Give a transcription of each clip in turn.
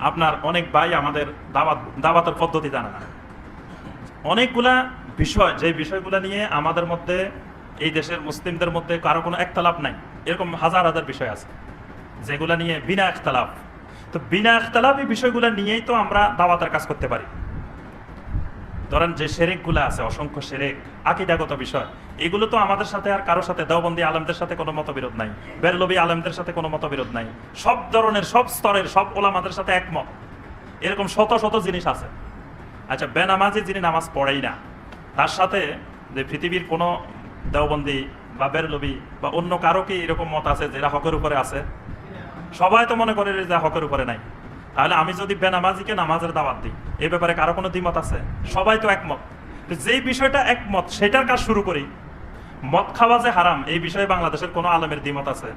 আপনার অনেক ভাই আমাদের দাওয়াত, দাওয়াতের পদ্ধতি জানে না। অনেকগুলা বিষয় যে বিষয়গুলো নিয়ে আমাদের মধ্যে, এই দেশের মুসলিমদের মধ্যে কারও কোনো একতলাপ নাই, এরকম হাজার হাজার বিষয় আছে, যেগুলা নিয়ে বিনা একতলাপ। তো বিনা একতলাপ এই বিষয়গুলো নিয়েই তো আমরা দাওয়াতের কাজ করতে পারি। ধরেন যে সেরেকগুলো আছে, অসংখ্য সেরেক, আকিদাগত বিষয়, এগুলো তো আমাদের সাথে আর কারোর সাথে, দেওবন্দি আলমদের সাথে কোনো মতবিরোধ নাই, বেরলবি আলমদের সাথে কোনো মতবিরোধ নাই, সব ধরনের, সব স্তরের, সব ওলামাদের সাথে একমত। এরকম শত শত জিনিস আছে। আচ্ছা বেনামাজি যিনি নামাজ পড়েই না, তার সাথে যে পৃথিবীর কোনো দেওবন্দি বা বেরলবি বা অন্য কারও কি এরকম মত আছে যেটা হকের উপরে আছে? সবাই তো মনে করে যে হকের উপরে নাই। তাহলে আমি যদি বেনামাজিকে নামাজের দাওয়াত দিই এই ব্যাপারে কারও কোনো দ্বিমত আছে? সবাই তো একমত। যেই বিষয়টা একমত, সেটার কাজ শুরু করি। মদ খাওয়া যে হারাম, এই বিষয়ে বাংলাদেশের কোনো আলমের দ্বিমত আছে?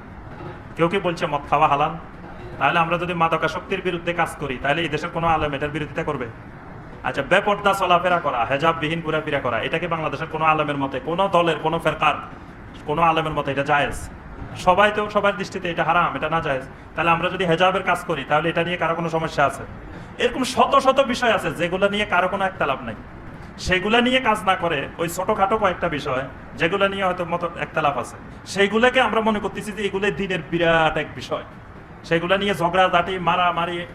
কেউ কি বলছে মদ খাওয়া হালাল? তাহলে আমরা যদি মাদকাশক্তির বিরুদ্ধে কাজ করি, তাহলে এই দেশের কোনো আলেম এটার বিরোধিতা করবে? আচ্ছা বেপর্দা চলাফেরা করা হেজাব বিহীন ঘোরাফেরা করা এটাকে বাংলাদেশের কোনো আলমের মতে, কোনো দলের, কোনো ফেরকার, কোনো আলমের মতে এটা জায়েজ? সবাই তো সবার দৃষ্টিতে এটা হারাম, এটা না যায় তাহলে আমরা যদি হেজাবের কাজ করি, তাহলে এটা নিয়ে কারও কোনো সমস্যা আছে? এরকম শত শত বিষয় আছে, যেগুলো নিয়ে কারও কোনো একটা লাভ নাই। সেগুলা নিয়ে কাজ না করে, ওই ছোটখাটো কয়েকটা বিষয়, যেগুলো নিয়ে হয়তো মতো একতালাপ আছে। সেইগুলোকে আমরা মনে করতেছি যে এগুলো দিনের বিরাট এক বিষয়। সেগুলো নিয়ে ঝগড়াঝাটি, মারামারি,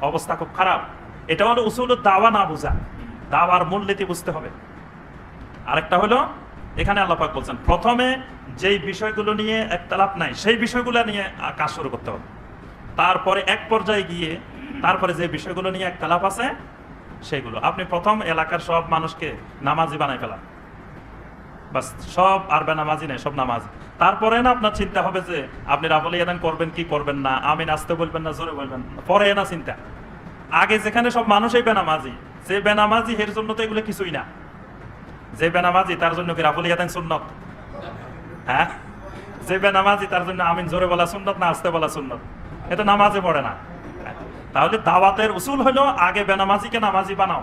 অবস্থা খুব খারাপ। এটা হলো উসুল দাওয়া না বোঝা। দাওয়ার মূলনীতি বুঝতে হবে। আরেকটা হলো, এখানে আল্লাপাক বলছেন, প্রথমে যেই বিষয়গুলো নিয়ে একতালাপ নাই, সেই বিষয়গুলো নিয়ে কাজ শুরু করতে হবে। তারপরে এক পর্যায়ে গিয়ে, তারপরে যে বিষয়গুলো নিয়ে একতালাপ আছে, সেগুলো। আপনি প্রথম এলাকার সব মানুষকে নামাজি বানাই ফেলান। বাস, সব আর বেনামাজি নেই, সব নামাজ। তারপরে না আপনার চিন্তা হবে যে, আপনি রাবলি এদান করবেন কি করবেন না, আমি নাচতে বলবেন না, জোরে বলবেন। পরে না চিন্তা। আগে যেখানে সব মানুষই বেনামাজি যে বেনামাজি এর জন্য তো এগুলো কিছুই না। যে বেনামাজি তার জন্য কি রাবলি এদান সুন্নত? হ্যাঁ? যে বেনামাজি তার জন্য আমিন, জোরে বলা সুন্নত না আসতে বলা সুন্নত? এটা নামাজে পড়ে না। তাহলে দাওয়াতের উসুল হলো, আগে বেনামাজিকে নামাজি বানাও।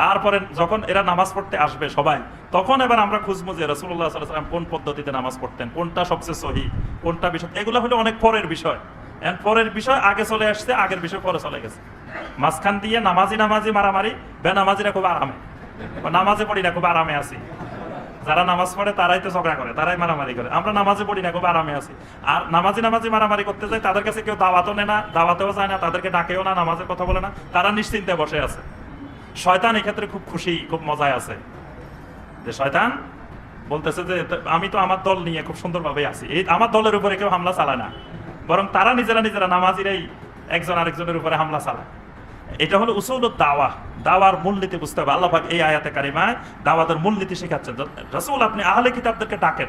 তারপরে যখন এরা নামাজ পড়তে আসবে সবাই, তখন এবার আমরা খুঁজবো যে রসুল্লাহ সাল্লাম কোন পদ্ধতিতে নামাজ পড়তেন, কোনটা সবচেয়ে সহি, কোনটা বিষয় এগুলো হলো অনেক পরের বিষয়। পরের বিষয় আগে চলে আসছে, আগের বিষয় পরে চলে গেছে। মাঝখান দিয়ে নামাজি নামাজি মারামারি, বেনামাজিরা খুব আরামে। নামাজে পড়ি না, খুব আরামে আছি। যারা নামাজ পড়ে তারাই তো ঝগড়া করে, তারাই মারামারি করে। আমরা নামাজে পড়ি না, খুব আরামে আছি। আর নামাজি নামাজি মারামারি করতে যাই তাদের কাছে কেউ দাওয়াতও নেয় না, দাওয়াতেও যায় না, তাদেরকে ডাকেও না, নামাজের কথা বলে না। তারা নিশ্চিন্তে বসে আছে। শয়তান এক্ষেত্রে খুব খুশি, খুব মজায় আছে। যে শয়তান বলতেছে যে আমি তো আমার দল নিয়ে খুব সুন্দরভাবে আছি। এই আমার দলের উপরে কেউ হামলা চালায় না। বরং তারা নিজেরা নিজেরা নামাজিরাই একজন আরেকজনের উপরে হামলা চালায়। এটা হলো উসুল দাওয়া। দাওয়ার মূলনীতি বুঝতে হবে। আল্লাহ এই আয়াতে কারিমায় দাওয়াতের মূলনীতি শেখাচ্ছেন। রসুল আপনি আহলে কিতাবদেরকে ডাকেন।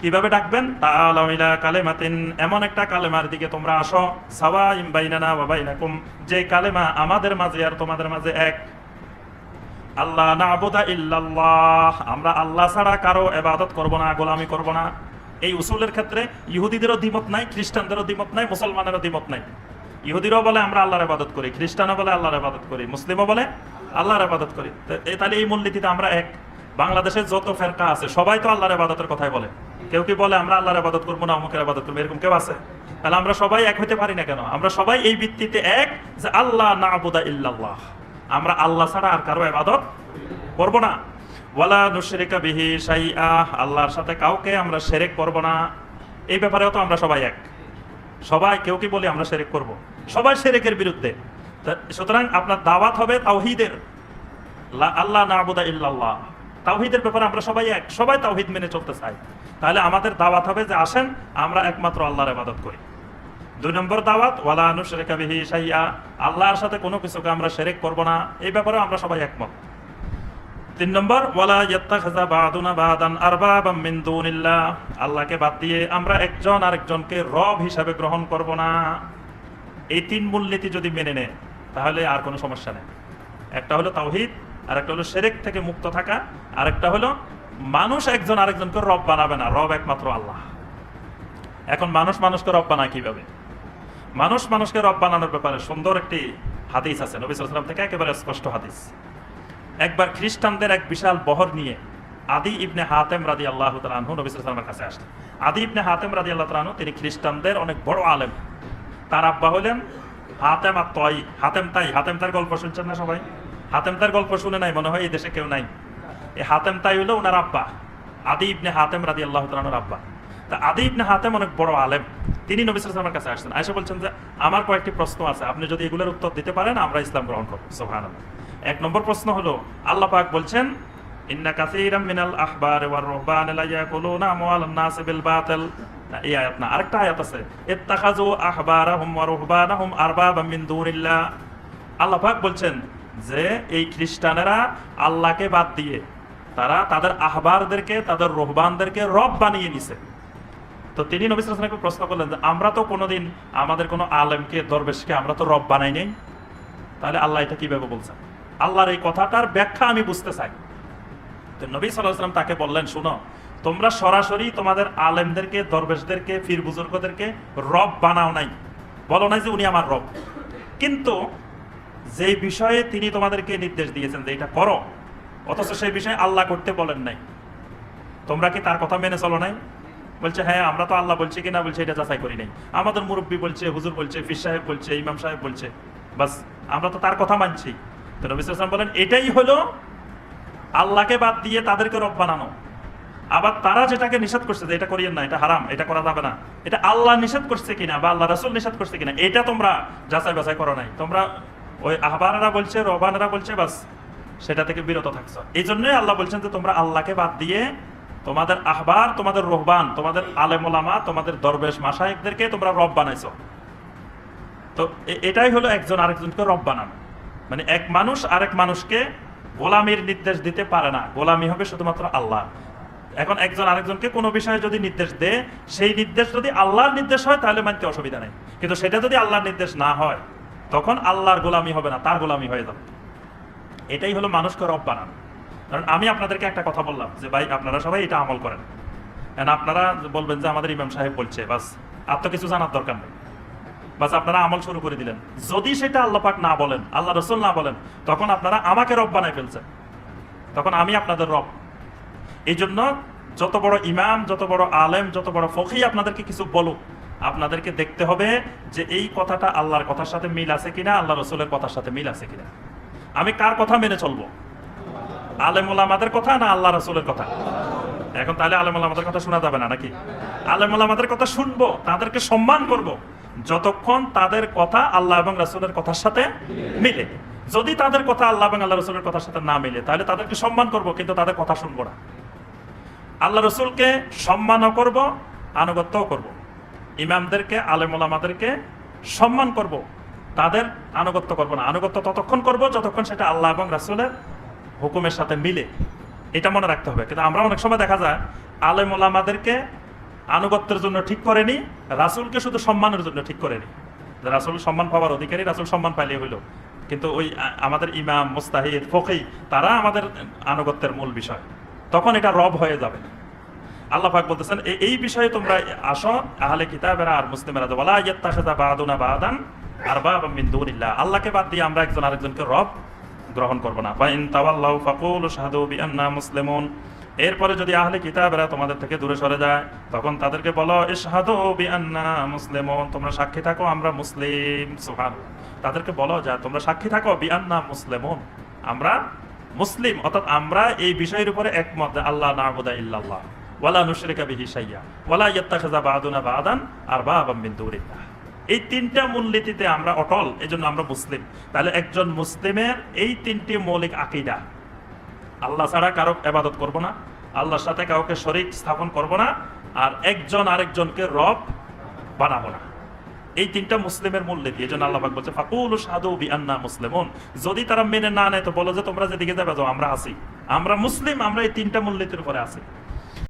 কীভাবে ডাকবেন? তাআলাউ ইলা কালেমাতিন। এমন একটা কালেমার দিকে তোমরা আসো। সাওয়াইম বাইনানা ওয়া বাইনাকুম। যে কালেমা আমাদের মাঝে আর তোমাদের মাঝে এক। আল্লাহ নাবুদা ইল্লাল্লাহ। আমরা আল্লাহ ছাড়া কারও ইবাদত করব না, গোলামি করব না। এই উসুলের ক্ষেত্রে ইহুদিদেরও দ্বিমত নাই, খ্রিস্টানদেরও দ্বিমত নাই, মুসলমানেরও দ্বিমত নাই। ইহুদিরও বলে, আমরা আল্লাহর আবাদত করি, খ্রিস্টানও বলে, আল্লাহর ইবাদত করি, মুসলিমও বলে, আল্লাহর ইবাদত করি। তাহলে এই মূলনীতিতে আমরা এক। বাংলাদেশের যত ফেরকা আছে, সবাই তো আল্লাহর ইবাদতের কথাই বলে। কেউ কি বলে, আমরা আল্লাহর ইবাদত করব না, অমুকের আবাদত করব, এরকম কেউ আছে? তাহলে আমরা সবাই এক হতে পারি না কেন? আমরা সবাই এই ভিত্তিতে এক যে আল্লাহ না আবুদা ইল্লাল্লাহ। আমরা আল্লাহ ছাড়া আর কারও আবাদত করব না। ওয়ালা নুশরিকা বিহি শাইআ, আল্লাহর সাথে কাউকে আমরা শিরক করব না। এই ব্যাপারেও তো আমরা সবাই এক। সবাই কেউ কি বলি, আমরা শিরক করব? সবাই শিরকের বিরুদ্ধে। সুতরাং আপনার দাওয়াত হবে তাওহিদের। আল্লাহ নাবুদা ইল্লাল্লাহ। তাওহিদের ব্যাপারে আমরা সবাই এক, সবাই তাওহিদ মেনে চলতে চাই। তাহলে আমাদের দাওয়াত হবে যে আসেন, আমরা একমাত্র আল্লাহর ইবাদত করি। দুই নম্বর দাওয়াত, ওয়ালা নুশরিকা বিহি শাইআ আল্লাহর সাথে কোনো কিছুকে আমরা শিরক করব না, এই ব্যাপারে আমরা সবাই একমত। তিন নম্বর, ওয়ালা ইয়াত্তাখিযা বা'দুনা বা'দান আরবাবাম মিন দুনিল্লাহ। আল্লাহকে বাদ দিয়ে আমরা একজন আরেকজনকে রব হিসাবে গ্রহণ করব না। এই তিন মূলনীতি যদি মেনে নেয়, তাহলে আর কোনো সমস্যা নেই। একটা হলো তাওহিদ আর একটা হলো শিরক থেকে মুক্ত থাকা আর একটা হলো মানুষ একজন আরেকজনকে রব বানাবে না, রব একমাত্র আল্লাহ। এখন মানুষ মানুষকে রব বানায় কীভাবে? মানুষ মানুষকে রব বানানোর ব্যাপারে সুন্দর একটি হাদিস আছে, নবী ওয়াসাল্লাম থেকে একেবারে স্পষ্ট হাদিস। একবার খ্রিস্টানদের এক বিশাল বহর নিয়ে আদি ইবনে হাতেম রাদি আল্লাহ তালু নবী সাল্লামের কাছে আসলেন। আদি ইবনে হাতেম রাদি আল্লাহ তালু তিনি খ্রিস্টানদের অনেক বড় আলেম। তার আব্বা হলেন হাতেম আর তয় হাতেম তাই, হাতেম তার গল্প শুনছেন না সবাই? হাতেম তার গল্প শুনে নাই, মনে হয় এই দেশে কেউ নাই। এই হাতেম তাই হলো ওনার আব্বা, আদি ইবনে হাতেম রাদি আল্লাহ তালানোর আব্বা। তা আদি ইবনে হাতেম অনেক বড় আলেম। তিনি নবী সাল্লামের কাছে আসছেন। আয়সা বলছেন যে, আমার কয়েকটি প্রশ্ন আছে। আপনি যদি এগুলোর উত্তর দিতে পারেন, আমরা ইসলাম গ্রহণ করব। সোহান এক নম্বর প্রশ্ন হলো, আল্লাহ পাক বলছেন, ইন্না কাসিরাম মিনাল আহবার ওয়ার রুহবান লা ইয়াকুলুনা আমওয়ালান নাস বিল বাতিল। এই না, আরেকটা আয়াত আছে আল্লাহ বলছেন যে, এই আল্লাহকে বাদ দিয়ে তারা তাদের আহবারদেরকে, তাদের বানিয়ে তো তিনি প্রশ্ন করলেন আমরা তো কোনোদিন আমাদের কোনো আলেমকে, দরবেশকে আমরা তো রব বানাই নাই? তাহলে আল্লাহ এটা কীভাবে বলছেন? আল্লাহর এই কথাটার ব্যাখ্যা আমি বুঝতে চাই। নবী সাল্লাল্লাহু তাকে বললেন, শুনো, তোমরা সরাসরি তোমাদের আলেমদেরকে, দরবেশদেরকে ফির বুজুর্গদেরকে রব বানাও নাই। বলো নাই যে উনি আমার রব। কিন্তু যে বিষয়ে তিনি তোমাদেরকে নির্দেশ দিয়েছেন যে এটা করো, অথচ সেই বিষয়ে আল্লাহ করতে বলেন নাই। তোমরা কি তার কথা মেনে চলো নাই? বলছে হ্যাঁ আমরা তো আল্লাহ বলছি কিনা বলছে এটা যাচাই করি নাই। আমাদের মুরব্বী বলছে, হুজুর বলছে ফির সাহেব বলছে, ইমাম সাহেব বলছে। বাস, আমরা তো তার কথা মানছি। তো নবী বলেন, এটাই হলো আল্লাহকে বাদ দিয়ে তাদেরকে রব বানানো। আবার তারা যেটাকে নিষেধ করছে যে এটা করিয়েন না, এটা হারাম, এটা করা যাবে না। এটা আল্লাহ নিষেধ করছে কিনা বা আল্লাহ রাসূল নিষেধ করছে কিনা, এটা তোমরা যাচাই বাছাই করো নাই। তোমরা ওই আহবারেরা বলছে, রবানেরা বলছে, বাস সেটা থেকে বিরত থাকছো। এই জন্যই আল্লাহ বলছেন যে তোমরা আল্লাহকে বাদ দিয়ে তোমাদের আহবার, তোমাদের রহবান, তোমাদের আলেমোলামা, তোমাদের দরবেশ মাসায়েকদেরকে তোমরা রব বানাইছো। তো এটাই হলো একজন আরেকজনকে রব বানানো। মানে এক মানুষ আরেক মানুষকে গোলামির নির্দেশ দিতে পারে না। গোলামি হবে শুধুমাত্র আল্লাহ। এখন একজন আরেকজনকে কোনো বিষয়ে যদি নির্দেশ দেয়, সেই নির্দেশ যদি আল্লাহর নির্দেশ হয়, তাহলে মানতে অসুবিধা নেই। কিন্তু সেটা যদি আল্লাহর নির্দেশ না হয়, তখন আল্লাহর গোলামি হবে না, তার গোলামি হয়ে যাবে। এটাই হলো মানুষকে রব বানানো। কারণ আমি আপনাদেরকে একটা কথা বললাম যে, ভাই, আপনারা সবাই এটা আমল করেন। And আপনারা বলবেন যে, আমাদের ইমাম সাহেব বলছে, বাস, আর তো কিছু জানার দরকার নেই। বাস আপনারা আমল শুরু করে দিলেন। যদি সেটা আল্লাহ পাক না বলেন, আল্লাহ রসুল না বলেন, তখন আপনারা আমাকে রব বানাই ফেলছেন। তখন আমি আপনাদের রব। এই জন্য যত বড় ইমাম, যত বড় আলেম, যত বড় ফকি আপনাদেরকে কিছু বলুক, আপনাদেরকে দেখতে হবে যে এই কথাটা আল্লাহর কথার সাথে মিল আছে কিনা, আল্লাহ রসুলের কথার সাথে মিল আছে কিনা। আমি কার কথা মেনে চলবো? আলেম ওলামাদের কথা না আল্লাহ রসুলের কথা? এখন তাহলে আলেম ওলামাদের কথা শোনা যাবে না নাকি? আলেম ওলামাদের কথা শুনব, তাদেরকে সম্মান করব। যতক্ষণ তাদের কথা আল্লাহ এবং রাসূলের কথার সাথে মিলে। যদি তাদের কথা আল্লাহ এবং আল্লাহ রসুলের কথার সাথে না মিলে, তাহলে তাদেরকে সম্মান করব, কিন্তু তাদের কথা শুনব না। আল্লাহ রসুলকে সম্মানও করব, আনুগত্যও করব। ইমামদেরকে, আলেম ওলামাদেরকে সম্মান করব, তাদের আনুগত্য করব না। আনুগত্য ততক্ষণ করব যতক্ষণ সেটা আল্লাহ এবং রাসুলের হুকুমের সাথে মিলে। এটা মনে রাখতে হবে। কিন্তু আমরা অনেক সময় দেখা যায়, আলেম ওলামাদেরকে আনুগত্যের জন্য ঠিক করেনি, রাসূলকে শুধু সম্মানের জন্য ঠিক করেনি। রাসূল সম্মান পাওয়ার অধিকারী, রাসূল সম্মান পাইলে হইল। কিন্তু ওই আমাদের ইমাম, মুস্তাহিদ ফকি তারা আমাদের আনুগত্যের মূল বিষয়। তখন এটা রব হয়ে যাবে। আল্লাহ পাক বলতেছেন এই বিষয়ে তোমরা আসো, আহলে কিতাবেরা আর মুসলিমেরা ওয়ালা ইয়াত্তাখিযা বা'দুনা বা'দান আরবাবাম মিন দুনিল্লাহ। আল্লাহকে বাদ দিয়ে আমরা একজন আরেকজনকে রব গ্রহণ করব না। ফাইন তাওয়াল্লাউ ফাকুলু শাহাদু এরপরে যদি আহলে কিতাবেরা তোমাদের থেকে দূরে সরে যায়, তখন তাদেরকে বলো, ইশহাদু বিআন্না মুসলিমুন, তোমরা সাক্ষী থাকো, আমরা মুসলিম, সুবহানাল্লাহ। তাদেরকে বলো যা, তোমরা সাক্ষী থাকো, বিআন্না মুসলিমুন, আমরা মুসলিম, অর্থাৎ আমরা এই বিষয়ের উপরে একমত আল্লাহ নাবুদা ইল্লাল্লাহ, ওয়ালা নুশরিকা বিহি শাইয়্যা ওয়ালা ইয়াত্তাখিযা বা'দুনা বা'দান আরবাবাম মিন দুনিল্লাহ এই তিনটা মূলনীতিতে আমরা অটল, এজন্য আমরা মুসলিম। তাহলে একজন মুসলিমের এই তিনটি মৌলিক আকীদা আল্লাহ ছাড়া কারও আবাদত করব না, আল্লাহর সাথে কাউকে শরিক স্থাপন করব না, আর একজন আরেকজনকে রব বানাবো না। এই তিনটা মুসলিমের মূলনীতি এই জন্য আল্লাহবাক বলছে, ফাকুল সাদু বি আন্না মুসলিমুন। যদি তারা মেনে না নেয়, তো বলো যে তোমরা যেদিকে যাবে যাও, আমরা আছি। আমরা মুসলিম, আমরা এই তিনটা মূলনীতির উপরে আছি।